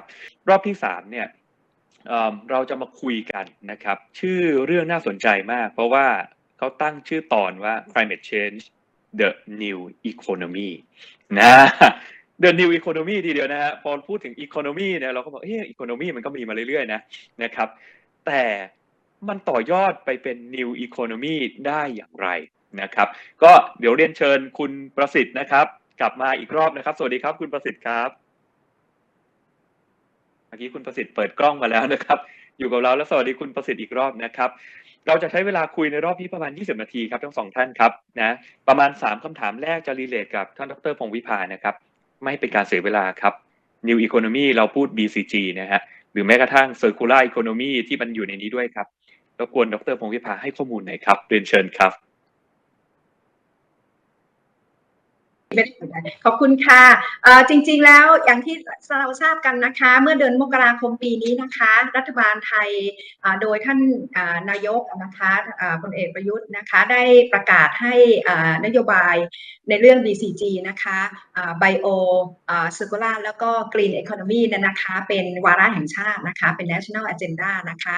ครับ รอบที่สามเนี่ยเเราจะมาคุยกันนะครับ ชื่อเรื่องน่าสนใจมาก เพราะว่าเขาตั้งชื่อตอนว่า climate change the new economy นะ the new economy ทีเดียวนะฮะพอพูดถึง economy เนี่ยเราก็บอกเฮ้ย economy มันก็มีมาเรื่อยๆนะนะครับ แต่มันต่อยอดไปเป็น new economy ได้อย่างไรนะครับ ก็เดี๋ยวเรียนเชิญคุณประสิทธิ์นะครับ กลับมาอีกรอบนะครับ สวัสดีครับคุณประสิทธิ์ครับ มื่อกี้คุณประสิทธิ์เปิดกล้องมาแล้วนะครับ อยู่กับเราแล้วสวัสดีคุณประสิทธิ์อีกรอบนะครับ เราจะใช้เวลาคุยในรอบนี้ประมาณ 20 นาทีครับทั้งสองท่านครับนะประมาณ 3คำถามแรกจะรีเลทกับท่านดรพงศ์วิภานะครับ ไม่เป็นการเสียเวลาครับ New Economy เราพูด BCG นะฮะหรือแม้กระทั่ง Circular Economy ที่มันอยู่ในนี้ด้วยครับรบกวนดรพงศ์วิภาให้ข้อมูลหน่อยครับเรียนเชิญครับ ไม่ได้กดดันขอบคุณค่ะเอ่อจริงๆแล้วอย่างที่เราทราบกันนะคะ เมื่อเดือนมกราคมปีนี้นะคะ รัฐบาลไทยอ่าโดยท่านอ่านายกนะคะอ่าพลเอกประยุทธ์นะคะ ได้ประกาศให้อ่านโยบายในเรื่อง BCG นะคะอ่า Bio อ่า Circular แล้วก็ Green Economy เนี่ยนะคะเป็นวาระแห่งชาตินะคะ เป็น National Agenda นะคะ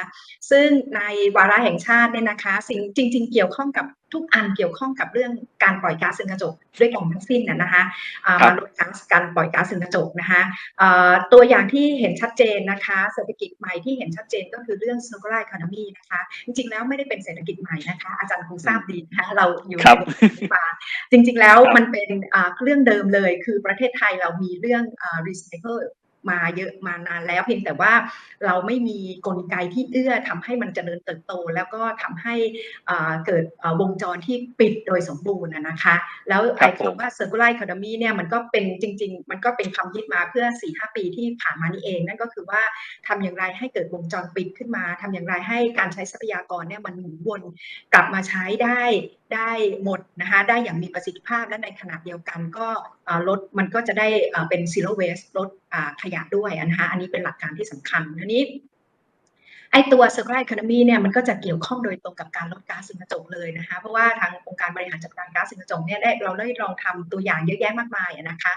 ซึ่งในวาระแห่งชาติเนี่ยนะคะสิ่งจริง ๆ เกี่ยวข้องกับ ทุกอันเกี่ยวข้องกับเรื่องการปล่อยก๊าซเรือนกระจกด้วยกันทั้งสิ้นนะนะคะอ่าครับมาลดก๊าซการปล่อยก๊าซเรือนกระจกนะคะเอ่อตัวอย่างที่เห็นชัดเจนนะคะเศรษฐกิจใหม่ที่เห็นชัดเจนก็คือเรื่อง circular economy นะคะจริงๆแล้วไม่ได้เป็นเศรษฐกิจใหม่นะคะอาจารย์คงทราบดีนะคะเราอยู่ครับในวงการมาจริง ๆ แล้วครับมันเป็นอ่าเรื่องเดิมเลย คือประเทศไทยเรามีเรื่องอ่า recycle มาเยอะมานานแล้วเพียงแต่ว่าเราไม่มีกลไกที่เอื้อทำให้มันเจริญเติบโต แล้วก็ทำให้เกิดวงจรที่ปิดโดยสมบูรณ์นะคะ แล้วไอ้คำว่า circular economy เนี่ยมันก็เป็นจริง ๆ มันก็เป็นคำฮิตมาเพื่อ 4-5 ปีที่ผ่านมานี่เอง นั่นก็คือว่าทำอย่างไรให้เกิดวงจรปิดขึ้นมาทำอย่างไรให้การใช้ทรัพยากรเนี่ยมันหมุนวนกลับมาใช้ได้ได้หมดนะคะได้อย่างมีประสิทธิภาพและในขณะเดียวกันก็ลดมันก็จะได้เป็น zero waste ลด ขยะด้วยนะคะอันนี้เป็นหลักการที่สำคัญทีนี้ไอตัว circular economy เนี่ยมันก็จะเกี่ยวข้องโดยตรงกับการลดก๊าซเรือนกระจกเลยนะคะ เพราะว่าทางองค์การบริหารจัดการก๊าซเรือนกระจกเนี่ยได้เราได้ลองทำตัวอย่างเยอะแยะมากมายอะนะคะ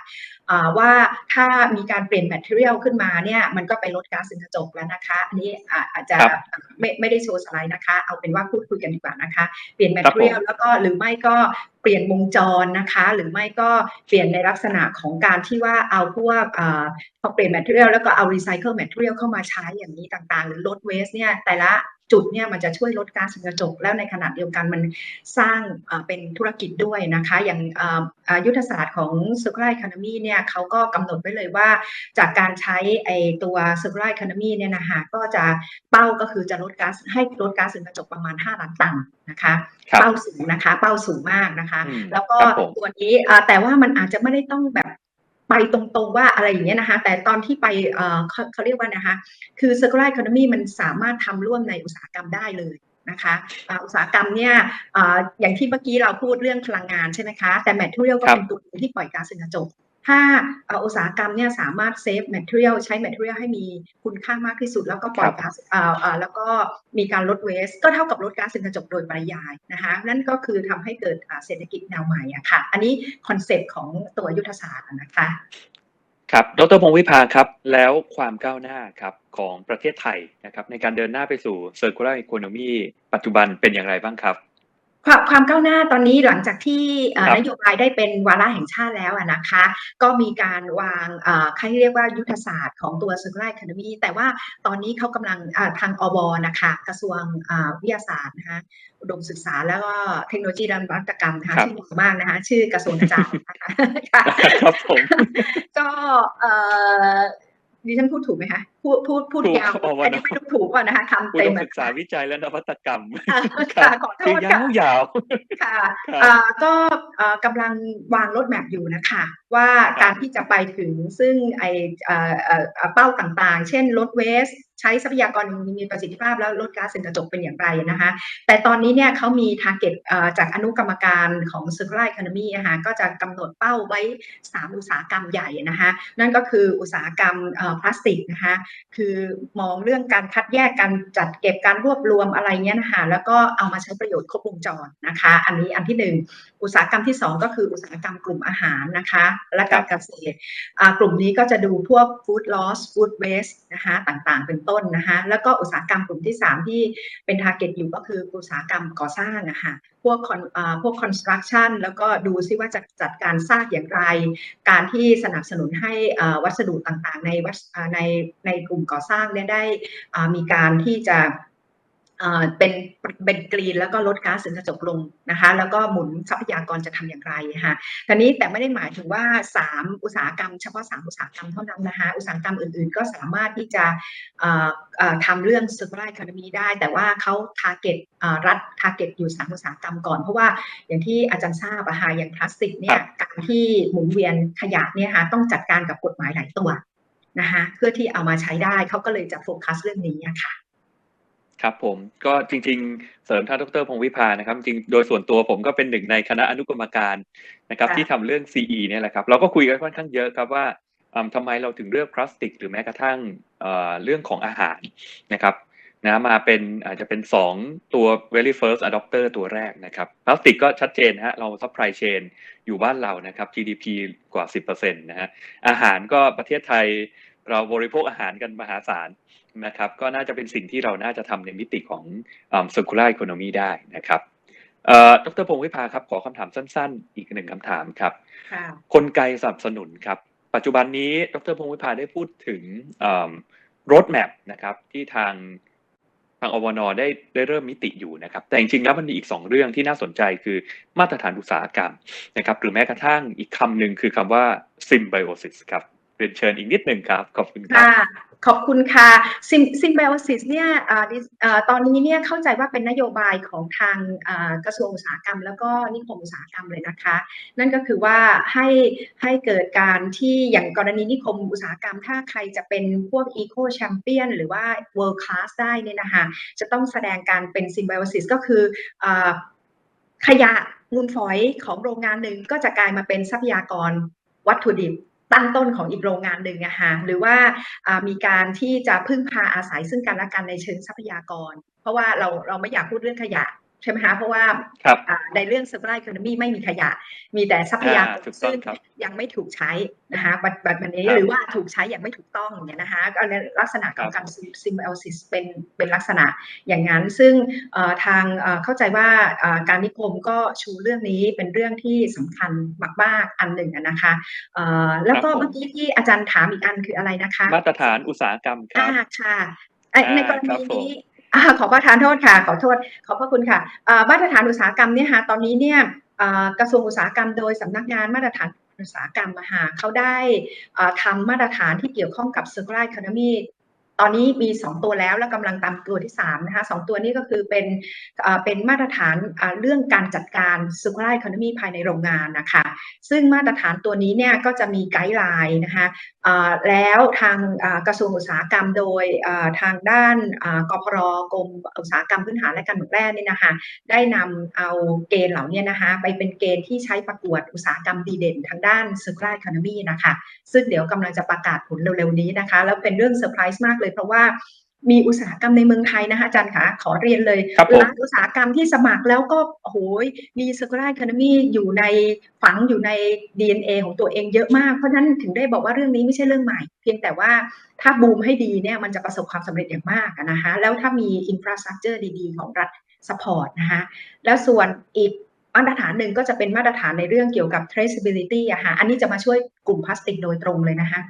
อ่าว่าถ้ามีการเปลี่ยนแมทเทียลขึ้นมาเนี่ยมันก็ไปลดก๊าซเรือนกระจกแล้วนะคะ อันนี้อ่าอาจจะครับไม่ไม่ได้โชว์สไลด์นะคะ เอาเป็นว่าพูดคุยกันดีกว่านะคะ เปลี่ยนแมทครับผมเทียลแล้วก็หรือไม่ก็ เปลี่ยนวงจรนะคะ หรือไม่ก็เปลี่ยนในลักษณะของการที่ว่าเอาพวกพอเปลี่ยนแมทเทียลแล้วก็เอารีไซเคิลแมทเทียลเข้ามาใช้อย่างนี้ต่างๆ หรือลดเวสเนี่ยแต่ละ จุดเนี่ยมันจะช่วยลดก๊าซเรือนกระจก แล้วในขณะเดียวกันมันสร้างอ่าเป็นธุรกิจด้วยนะคะ อย่างอ่าอ่ายุทธศาสตร์ของ circular economy เนี่ยเขาก็กำหนดไว้เลยว่า จากการใช้ไอตัว circular economy เนี่ยนะคะก็จะเป้าก็คือจะลดก๊าซให้ลดก๊าซเรือนกระจกประมาณ 5 ล้านตันนะคะครับเป้าสูงนะคะ เป้าสูงมากนะคะอืมแล้วก็ครับผมตัวนี้อ่าแต่ว่ามันอาจจะไม่ได้ต้องแบบ ไปตรงๆว่าอะไรอย่างเงี้ยนะคะ แต่ตอนที่ไปเขาเขาเรียกว่านะคะ คือ circular economy มันสามารถทำร่วมในอุตสาหกรรมได้เลยนะคะอุตสาหกรรมเนี่ยออย่างที่เมื่อกี้เราพูดเรื่องพลังงานใช่ไหมคะ แต่ material ก็เป็นตัวหนึ่งที่ปล่อยก๊าซเรือนกระจก ถ้าเอ่ออุตสาหกรรมเนี่ยสามารถเซฟ material ใช้ material ให้มีคุณค่ามากที่สุด แล้วก็ปล่อยก๊าซเอ่อเอ่อแล้วก็มีการลดเวส ก็เท่ากับลดก๊าซเรือนกระจกโดยปริยายนะคะนั่นก็คือทำให้เกิดอ่าเศรษฐกิจแนวใหม่อะค่ะ อันนี้คอนเซปต์ของตัวยุทธศาสตร์อะนะคะครับ ดรพงศ์วิภาครับ แล้วความก้าวหน้าครับของประเทศไทยนะครับในการเดินหน้าไปสู่ circular economy ปัจจุบันเป็นอย่างไรบ้างครับ ความความก้าวหน้าตอนนี้หลังจากที่เอ่อครับนโยบายได้เป็นวาระแห่งชาติแล้วอะนะคะ ก็มีการวางเอ่อใครเรียกว่ายุทธศาสตร์ของตัว circular economy แต่ว่าตอนนี้เขากำลังอ่าทางอบนะคะกระทรวงอ่าวิทยาศาสตร์นะคะอุดมศึกษาแล้วก็เทคโนโลยีและนวัตกรรมนะคะครับชื่อดีมากนะคะชื่อกระทรวงอาจารย์นะคะค่ะครับผมก็เอ่อ ดิฉันพูดถูกไหมคะพูดพูดพูดถูกยาวครับอันนี้ไม่รู้ถูกป่ะนะคะคำอุเต็ดมมอะศึกษาวิจัยและนวัตกรรมค่ะครัค่ะบขอโทคือษยาค่ะวยาวค่ะครับอ่าก็เอ่อกำลังวางรถแมพอยู่นะคะว่าการที่จะไปถึงซึ่งไอเอ่อเอ่อเอ่อเป้าต่างๆ เช่นลดเวสใช้ทรัพยากรมีประสิทธิภาพแล้วลดก๊าซเรือนกระจกเป็นอย่างไรนะคะ แต่ตอนนี้เนี่ยเขามี t a r g e t เอ่อจากอนุกรรมการของ circular economy นะคะก็จะกำหนดเป้าไว้ 3 อุตสาหกรรมใหญ่นะคะนั่นก็คืออุตสาหกรรมเอ่อพลาสติกนะคะคือมองเรื่องการคัดแยกการจัดเก็บการรวบรวมอะไรเงี้ยนะคะแล้วก็เอามาใช้ประโยชน์ครบวงจรนะคะ อันนี้อันที่หนึ่งอุตสาหกรรมที่สองก็คืออุตสาหกรรมกลุ่มอาหารนะคะและการเกษตรอ่ากลุ่มนี้ก็จะดูพวก food loss food waste นะคะต่างๆ เป็นต้นนะคะแล้วก็อุตสาหกรรมกลุ่มที่ 3 ที่เป็น target อยู่ก็คืออุตสาหกรรมก่อสร้างนะคะพวก con- อ่าพวก construction แล้วก็ดูซิว่าจะจัดการสร้างอย่างไร การที่สนับสนุนให้อ่าวัสดุต่างๆ ในวัสอ่าในในกลุ่มก่อสร้างเนี่ยได้อ่ามีการที่จะอ่า เป็นเป็นกรีนแล้วก็ลดก๊าซเรือนกระจกลงนะคะ แล้วก็หมุนทรัพยากรจะทำอย่างไรค่ะทีนี้แต่ไม่ได้หมายถึงว่า 3 อุตสาหกรรม เฉพาะ 3 อุตสาหกรรมเท่านั้นนะคะ อุตสาหกรรมอื่นๆ ก็สามารถที่จะเอ่อเอ่อทำเรื่อง circular economy ได้ แต่ว่าเขา target เอ่อรัฐ target อยู่ 3 อุตสาหกรรมก่อน เพราะว่าอย่างที่อาจารย์ทราบอะค่ะอย่างพลาสติกเนี่ยการที่หมุนเวียนขยะเนี่ยค่ะต้องจัดการกับกฎหมายหลายตัวนะคะเพื่อที่เอามาใช้ได้เขาก็เลยจะโฟกัสเรื่องนี้ค่ะ ครับผมก็จริงๆ เสริมท่านดรพงศ์วิพานะครับจริงๆโดยส่วนตัวผมก็เป็นหนึ่งในคณะอนุกรรมการนะครับค่ะที่ทำเรื่อง CE เนี่ยแหละครับเราก็คุยกันค่อนข้างเยอะครับว่าอืมทำไมเราถึงเลือกพลาสติก หรือแม้กระทั่งเอ่อเรื่องของอาหารนะครับนะมาเป็นอาจจะเป็น 2 ตัว very first adopter ตัวแรกนะครับพลาสติกก็ชัดเจนฮะเรา supply chain อยู่บ้านเรานะครับ GDP กว่า 10%นะฮะอาหารก็ประเทศไทย เราบริโภคอาหารกันมหาศาลนะครับ ก็น่าจะเป็นสิ่งที่เราน่าจะทำในมิติของอ่า circular economy ได้นะครับเอ่อดรพงศ์วิภาครับ ขอคำถามสั้น ๆ อีกหนึ่งคำถามครับค่ะกลไกสนับสนุนครับ ปัจจุบันนี้ดรพงศ์วิภาได้พูดถึงรถแมพนะครับที่ทางทางอวนได้ได้เริ่มมิติอยู่นะครับ แต่จริงๆแล้วมันมีอีกสองเรื่องที่น่าสนใจคือมาตรฐานอุตสาหกรรมนะครับหรือแม้กระทั่งอีกคำหนึ่งคือคำว่า symbiosis ครับ เรียนเชิญอีกนิดหนึ่งครับ ขอบคุณครับค่ะขอบคุณค่ะซิมซิมไบโอซิสเนี่ยตอนนี้เนี่ยเข้าใจว่าเป็นนโยบายของทางกระทรวงอุตสาหกรรม แล้วก็นิคมอุตสาหกรรมเลยนะคะ นั่นก็คือว่าให้ให้เกิดการที่อย่างกรณีนิคมอุตสาหกรรม ถ้าใครจะเป็นพวกอีโคแชมเปี้ยนหรือว่า world class ได้เนี่ยนะคะจะต้องแสดงการเป็นซิมไบโอซิสก็คืออขยะมูลฝอยของโรงงานหนึ่งก็จะกลายมาเป็นทรัพยากรวัตถุดิบ ตั้งต้นของอีกโรงงานหนึ่งอะฮะหรือว่ามีการที่จะพึ่งพาอาศัยซึ่งกันและกันในเชิงทรัพยากร เพราะว่าเราเราไม่อยากพูดเรื่องขยะ ใช่ไหมคะเพราะว่าครับอ่าในเรื่อง circular economy ไม่มีขยะ มีแต่ทรัพยากอ่ารถูกต้องซึ่งครับยังไม่ถูกใช้นะคะบัดบัดบัดนี้ครับหรือว่าถูกใช้อย่างไม่ถูกต้องอย่างเงี้ยนะคะก็ในลักษณะของการ symbiosis เป็นเป็นลักษณะอย่างนั้น ซึ่งเอ่อทางเอ่อเข้าใจว่าเอ่อการนิคมก็ชูเรื่องนี้เป็นเรื่องที่สำคัญมากๆอันหนึ่งอะนะคะเอ่อแล้วก็ครับผมเมื่อกี้ที่อาจารย์ถามอีกอันคืออะไรนะคะ มาตรฐานอุตสาหกรรมครัอ่าบค่ะเอ่ออ่าในกรครัณีบผมนี้ อขอประทานโทษค่ะ ขอโทษ ขอบพระคุณค่ะมาตรฐานอุตสาหกรรมเนี่ยค่ะตอนนี้เนี่ยกระทรวงอุตสาหกรรมโดยสำนักงานมาตรฐานอุตสาหกรรมมหาเขาได้ทำทำมาตรฐานที่เกี่ยวข้องกับ circular economy ตอนนี้มี 2 ตัวแล้วและกำลังตามตัวที่3นะคะสองตัวนี้ก็คือเป็นเป็นมาตรฐานเรื่องการจัดการ circular economy ภายในโรงงานนะคะซึ่งมาตรฐานตัวนี้เนี่ยก็จะมีไกด์ไลน์นะคะแล้วทางกระทรวงอุตสาหกรรมโดยทางด้านกพรกรมอุตสาหกรรมพื้นฐานและการเมืองแร่นี่นะคะได้นำเอาเกณฑ์เหล่านี้นะคะไปเป็นเกณฑ์ที่ใช้ประกวดอุตสาหกรรมดีเด่นทางด้าน circular economy นะคะซึ่งเดี๋ยวกำลังจะประกาศผลเร็วๆนี้นะคะแล้วเป็นเรื่องเซอร์ไพรส์มากเลยเพราะว่ามีอุตสาหกรรมในเมืองไทยนะคะอาจารย์คะขอเรียนเลยครับผมร้านอุตสาหกรรมที่สมัครแล้วก็โอ้โหมี circular economy อยู่ในฝังอยู่ใน DNA ของตัวเองเยอะมาก เพราะฉะนั้นถึงได้บอกว่าเรื่องนี้ไม่ใช่เรื่องใหม่ เพียงแต่ว่าถ้าบูมให้ดีเนี่ยมันจะประสบความสำเร็จอย่างมากอะนะคะแล้วถ้ามี infrastructure ดีๆ ของรัฐ support นะคะแล้วส่วนอีกมาตรฐานหนึ่งก็จะเป็นมาตรฐานในเรื่องเกี่ยวกับ traceability อะค่ะอันนี้จะมาช่วยกลุ่มพลาสติกโดยตรงเลยนะคะ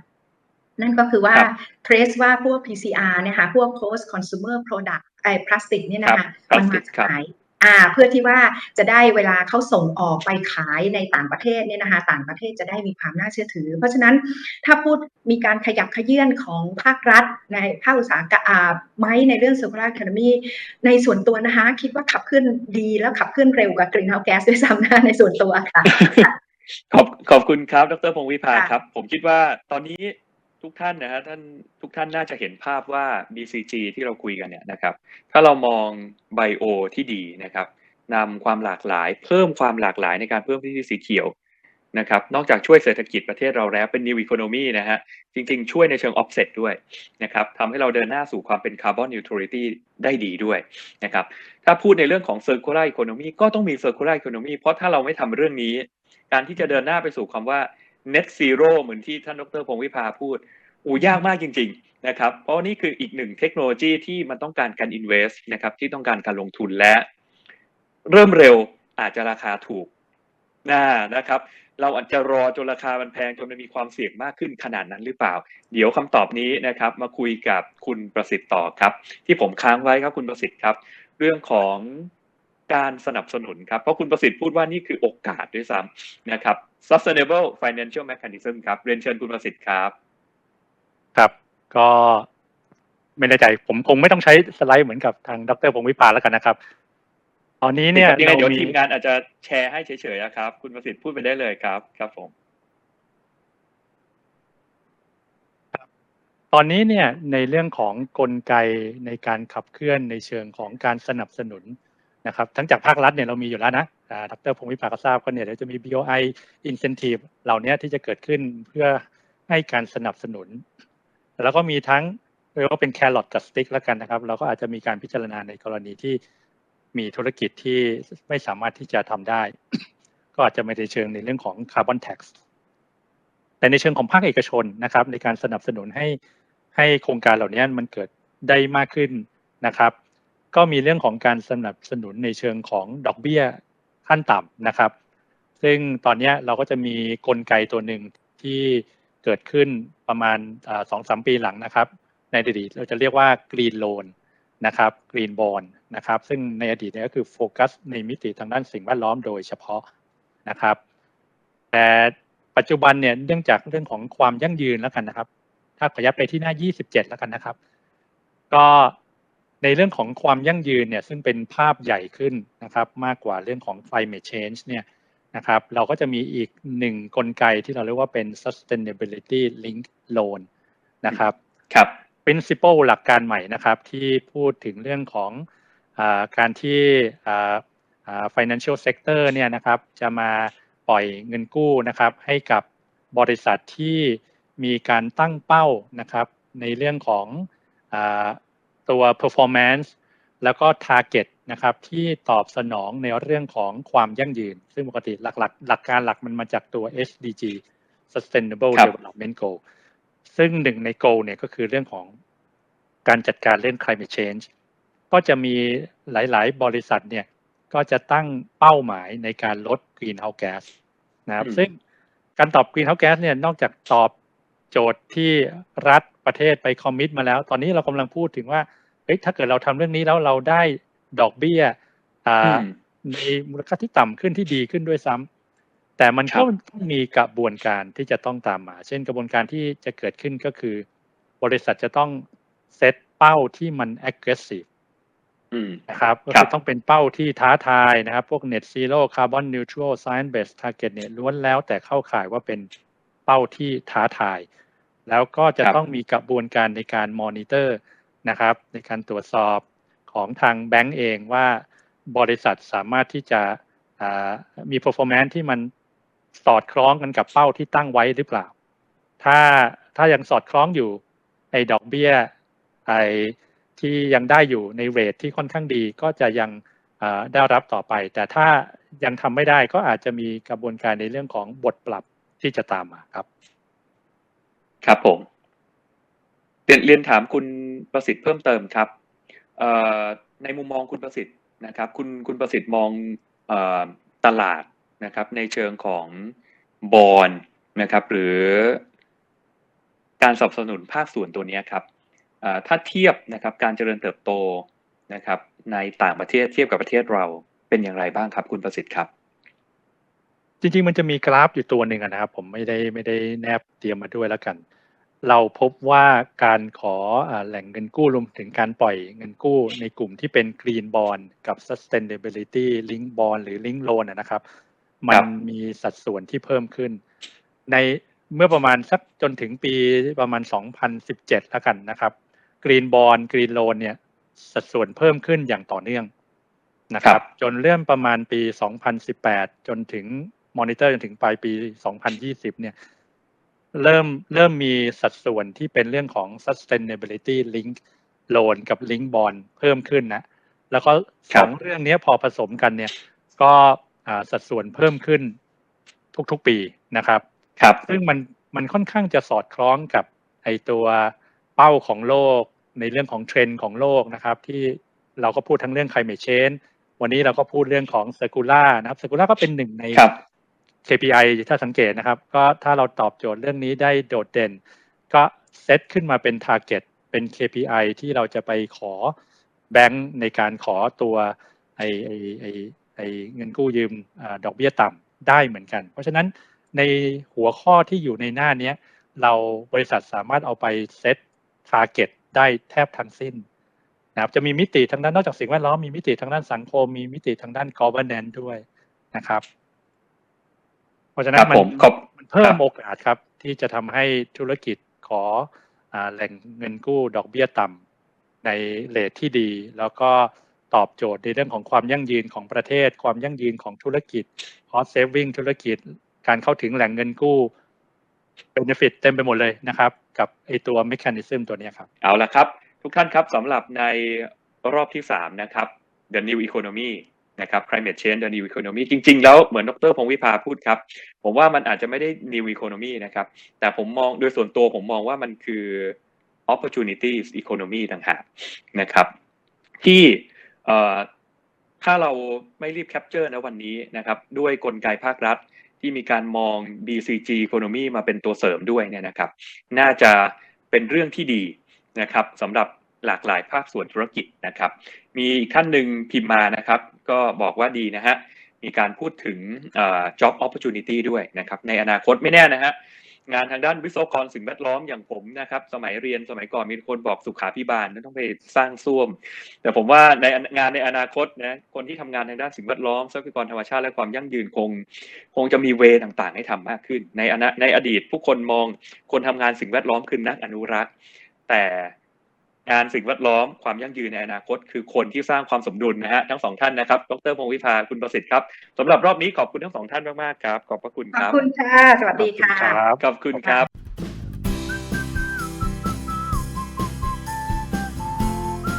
นั่นก็คือว่าครับ trace ว่าพวก PCR เนี่ยค่ะพวก post consumer product ไอ้พลาสติกเนี่ยนะคะครับมันมา plastic จากครับไหนอ่าเพื่อที่ว่าจะได้เวลาเขาส่งออกไปขายในต่างประเทศเนี่ยนะคะต่างประเทศจะได้มีความน่าเชื่อถือ เพราะฉะนั้นถ้าพูดมีการขยับขยื่นของภาครัฐ ในภาคอุตสาหกรรมอ่าไหมในเรื่อง circular economy ในส่วนตัวนะคะคิดว่าขับเคลื่อนดีแล้วขับเคลื่อนเร็วกว่า greenhouse gas ด้วยซ้ำนะในส่วนตัวค่ะขอบขอบคุณครับ ดรพงศ์วิภาค่ะครับ ผมคิดว่าตอนนี้ ทุกท่านนะฮะท่านทุกท่านน่าจะเห็นภาพว่า BCG ที่เราคุยกันเนี่ยนะครับ ถ้าเรามองไบโอที่ดีนะครับนำความหลากหลาย เพิ่มความหลากหลายในการเพิ่มพื้นที่สีเขียวนะครับ นอกจากช่วยเศรษฐกิจประเทศเราแล้วเป็น new economy นะฮะ จริงๆ ช่วยในเชิง offset ด้วยนะครับทำให้เราเดินหน้าสู่ความเป็น carbon neutrality ได้ดีด้วยนะครับ ถ้าพูดในเรื่องของ circular economy ก็ต้องมี circular economy เพราะถ้าเราไม่ทำเรื่องนี้ การที่จะเดินหน้าไปสู่คำว่า net zero เหมือนที่ท่านดรพงศ์วิภาพูดอูยากมากจริง ๆ นะครับ เพราะนี่คืออีกหนึ่งเทคโนโลยีที่มันต้องการการ invest นะครับ ที่ต้องการการลงทุนและ เริ่มเร็วอาจจะราคาถูกน่านะครับ เราอาจจะรอจนราคามันแพงจนมันมีความเสี่ยงมากขึ้นขนาดนั้นหรือเปล่า เดี๋ยวคำตอบนี้นะครับ มาคุยกับคุณประสิทธิ์ต่อครับ ที่ผมค้างไว้ครับคุณประสิทธิ์ครับ เรื่องของ การสนับสนุนครับ เพราะคุณประสิทธิ์พูดว่านี่คือโอกาสด้วยซ้ำนะครับ sustainable financial mechanism ครับ เรียนเชิญคุณประสิทธิ์ครับ ครับ ก็ไม่แน่ใจ ผมคงไม่ต้องใช้สไลด์เหมือนกับทางดรพงศ์วิปาแล้วกันนะครับ ตอนนี้เนี่ยยังไงเดี๋ยวรามีทีมงานอาจจะแชร์ให้เฉยๆนะครับ คุณประสิทธิ์พูดไปได้เลยครับ ครับผมตอนนี้เนี่ยในเรื่องของกลไกในการขับเคลื่อนในเชิงของการสนับสนุน นะครับทั้งจากภาครัฐเนี่ยเรามีอยู่แล้วนะอ่าดรพงศ์วิภาก็ทราบก็เนี่ยเดี๋ยวจะมี BOI incentive เหล่านี้ที่จะเกิดขึ้นเพื่อให้การสนับสนุน แล้วก็มีทั้งเรียกว่าเป็นแครอทกับสติ๊กแล้วกันนะครับ เราก็อาจจะมีการพิจารณาในกรณีที่มีธุรกิจที่ไม่สามารถที่จะทำได้ ก็อาจจะไม่ได้เชิงในเรื่องของคาร์บอนแท็กซ์แต่ในเชิงของภาคเอกชนนะครับ ในการสนับสนุนให้ให้โครงการเหล่านี้มันเกิดได้มากขึ้นนะครับ ก็มีเรื่องของการสนับสนุนในเชิงของดอกเบี้ยขั้นต่ำนะครับ ซึ่งตอนนี้เราก็จะมีกลไกตัวหนึ่งที่เกิดขึ้นประมาณสองสามปีหลังนะครับ ในอดีตเราจะเรียกว่า Green Loan นะครับ Green Bond นะครับ ซึ่งในอดีตเนี่ยก็คือโฟกัสในมิติทางด้านสิ่งแวดล้อมโดยเฉพาะนะครับ แต่ปัจจุบันเนี่ยเนื่องจากเรื่องของความยั่งยืนแล้วกันนะครับ ถ้าขยับไปที่หน้า 27 แล้วกันนะครับ ก็ ในเรื่องของความยั่งยืนเนี่ยซึ่งเป็นภาพใหญ่ขึ้นนะครับมากกว่าเรื่องของ climate change เนี่ยนะครับเราก็จะมีอีกหนึ่งกลไกที่เราเรียกว่าเป็น sustainability linked loan นะครับครับ principle หลักการใหม่นะครับที่พูดถึงเรื่องของอาการที่อ่าอ่า financial sector เนี่ยนะครับจะมาปล่อยเงินกู้นะครับให้กับบริษัทที่มีการตั้งเป้านะครับในเรื่องของอา ตัว performance แล้วก็ target นะครับที่ตอบสนองในเรื่องของความยั่งยืน ซึ่งปกติหลักๆหลักการหลักมันมาจากตัว SDG Sustainable ครับ Development Goal ซึ่งหนึ่งใน goal เนี่ยก็คือเรื่องของการจัดการเรื่อง climate change ก็จะมีหลาย ๆ บริษัทเนี่ยก็จะตั้งเป้าหมายในการลด greenhouse gas นะครับอืมซึ่งการตอบ greenhouse gas เนี่ยนอกจากตอบโจทย์ที่รัฐ ประเทศไปคอมมิตมาแล้ว ตอนนี้เรากำลังพูดถึงว่าเฮ้ยถ้าเกิดเราทำเรื่องนี้แล้วเราได้ดอกเบี้ยอ่าอืมในมูลค่าที่ต่ำขึ้นที่ดีขึ้นด้วยซ้ำแต่มันครัก็บต้องมีกระบวนการที่จะต้องตามมา เช่นกระบวนการที่จะเกิดขึ้นก็คือ บริษัทจะต้องเซตเป้าที่มัน aggressive อืมนะครับก็ครัคืบอต้องเป็นเป้าที่ท้าทายนะครับ พวก net zero carbon neutral science based target เนี่ยล้วนแล้วแต่เข้าข่ายว่าเป็นเป้าที่ท้าทาย แล้วก็จะครับต้องมีกระบวนการในการมอนิเตอร์นะครับ ในการตรวจสอบของทางแบงก์เองว่าบริษัทสามารถที่จะอ่ามี performance ที่มันสอดคล้องกันกับเป้าที่ตั้งไว้หรือเปล่า ถ้าถ้ายังสอดคล้องอยู่ไอ้ดอกเบี้ยไอ้ที่ยังได้อยู่ในเรทที่ค่อนข้างดีก็จะยังอ่าได้รับต่อไป แต่ถ้ายังทำไม่ได้ก็อาจจะมีกระบวนการในเรื่องของบทปรับที่จะตามมาครับ ครับผมเรียนเรียนถามคุณประสิทธิ์เพิ่มเติมครับในมุมมองคุณประสิทธิ์นะครับ คุณคุณประสิทธิ์มองอตลาดนะครับ ในเชิงของบอลนะครับ หรือการสนับสนุนภาคส่วนตัวนี้ครับถ้าเทียบนะครับการเจริญเติบโตนะครับ ในต่างประเทศเทียบกับประเทศเราเป็นอย่างไรบ้างครับคุณประสิทธิ์ครับ จริงๆ มันจะมีกราฟอยู่ตัวหนึ่งนะครับ ผมไม่ได้ไม่ได้แนบเตรียมมาด้วยแล้วกัน เราพบว่าการขออ่าแหล่งเงินกู้รวมถึงการปล่อยเงินกู้ในกลุ่มที่เป็น Green Bond กับ Sustainability Link Bond หรือ Link Loan อะนะครับ มันมีสัดส่วนที่เพิ่มขึ้น ในเมื่อประมาณสักจนถึงปีประมาณ 2017 แล้วกันนะครับ Green Bond Green Loan เนี่ยสัดส่วนเพิ่มขึ้นอย่างต่อเนื่องนะครับ จนเริ่มประมาณปี 2018 จนถึงมอนิเตอร์จนถึงปลายปี 2020 เนี่ย เริ่มเริ่มมีสัดส่วนที่เป็นเรื่องของ sustainability link loan กับ link bond เพิ่มขึ้นนะ แล้วก็คสรับองเรื่องนี้พอผสมกันเนี่ย ก็อ่าสัดส่วนเพิ่มขึ้นทุกๆปีนะครับ ครับ ซึ่งมันมันค่อนข้างจะสอดคล้องกับไอตัวเป้าของโลกในเรื่องของเทรนด์ของโลกนะครับ ที่เราก็พูดทั้งเรื่อง climate change วันนี้เราก็พูดเรื่องของ circular นะครับ circular ก็เป็นหนึ่งในครับ KPI ถ้าสังเกตนะครับ ก็ถ้าเราตอบโจทย์เรื่องนี้ได้โดดเด่น ก็เซตขึ้นมาเป็น Target เป็น KPI ที่เราจะไปขอแบงค์ในการขอตัวไอไอไอไอเงินกู้ยืมอดอกเบี้ยต่ำได้เหมือนกัน เพราะฉะนั้นในหัวข้อที่อยู่ในหน้านี้เราบริษัทสามารถเอาไปเซต Target ได้แทบทั้งสิ้นนะครับจะมีมิติทางด้านนอกจากสิ่งแวดล้อมมีมิติทางด้านสังคม มีมิติทางด้าน governance ด้วยนะครับ เพราะฉะนั้คนรับมันผมขอบมันเพิ่ครัมบโอกาสครับ ที่จะทำให้ธุรกิจขออ่าแหล่งเงินกู้ดอกเบี้ยต่ำในเลทที่ดี แล้วก็ตอบโจทย์ในเรื่องของความยั่งยืนของประเทศ ความยั่งยืนของธุรกิจ cost saving ธุรกิจการเข้าถึงแหล่งเงินกู้ benefit เต็มไปหมดเลยนะครับ กับไอตัว mechanism ตัวเนี้ยครับ เอาละครับ ทุกท่านครับสำหรับในรอบที่สามนะครับ The New Economy นะครับ Climate Change The New Economy จริง ๆ แล้วเหมือนดรพงวิภาพูดครับ ผมว่ามันอาจจะไม่ได้ New Economy นะครับ แต่ผมมองโดยส่วนตัวผมมองว่ามันคือ Opportunities Economy ต่างหากนะครับ ที่ถ้าเราไม่รีบแคปเจอร์นะวันนี้นะครับ ด้วยกลไกภาครัฐที่มีการมอง BCG Economy มาเป็นตัวเสริมด้วยเนี่ยนะครับ น่าจะเป็นเรื่องที่ดีนะครับสำหรับ หลากหลายภาคส่วนธุรกิจนะครับ มีอีกท่านหนึ่งพิมพ์มานะครับ ก็บอกว่าดีนะฮะ มีการพูดถึง job opportunity ด้วยนะครับ ในอนาคตไม่แน่นะฮะ งานทางด้านวิศวกรสิ่งแวดล้อมอย่างผมนะครับ สมัยเรียนสมัยก่อนมีคนบอกสุขาพิบาลต้องไปสร้างซ่วม แต่ผมว่าในงานในอนาคตนะ คนที่ทำงานทางด้านสิ่งแวดล้อมทรัพยากรธรรมชาติและความยั่งยืนคง คงจะมีเวต่างๆ ให้ทำมากขึ้น ในอนาในอดีตผู้คนมองคนทำงานสิ่งแวดล้อมคือนักอนุรักษ์ แต่ งานสิ่งแวดล้อมความยั่งยืนในอนาคต คือคนที่สร้างความสมดุลนะฮะทั้งสองท่านนะครับ ดรพงศ์วิภาคุณประสิทธิ์ครับสำหรับรอบนี้ขอบคุณทั้งสองท่านมากๆครับ ขอบพระคุณขอคบรับคุณค่ะ สวัสดีค่ะครับขอบคุณครับ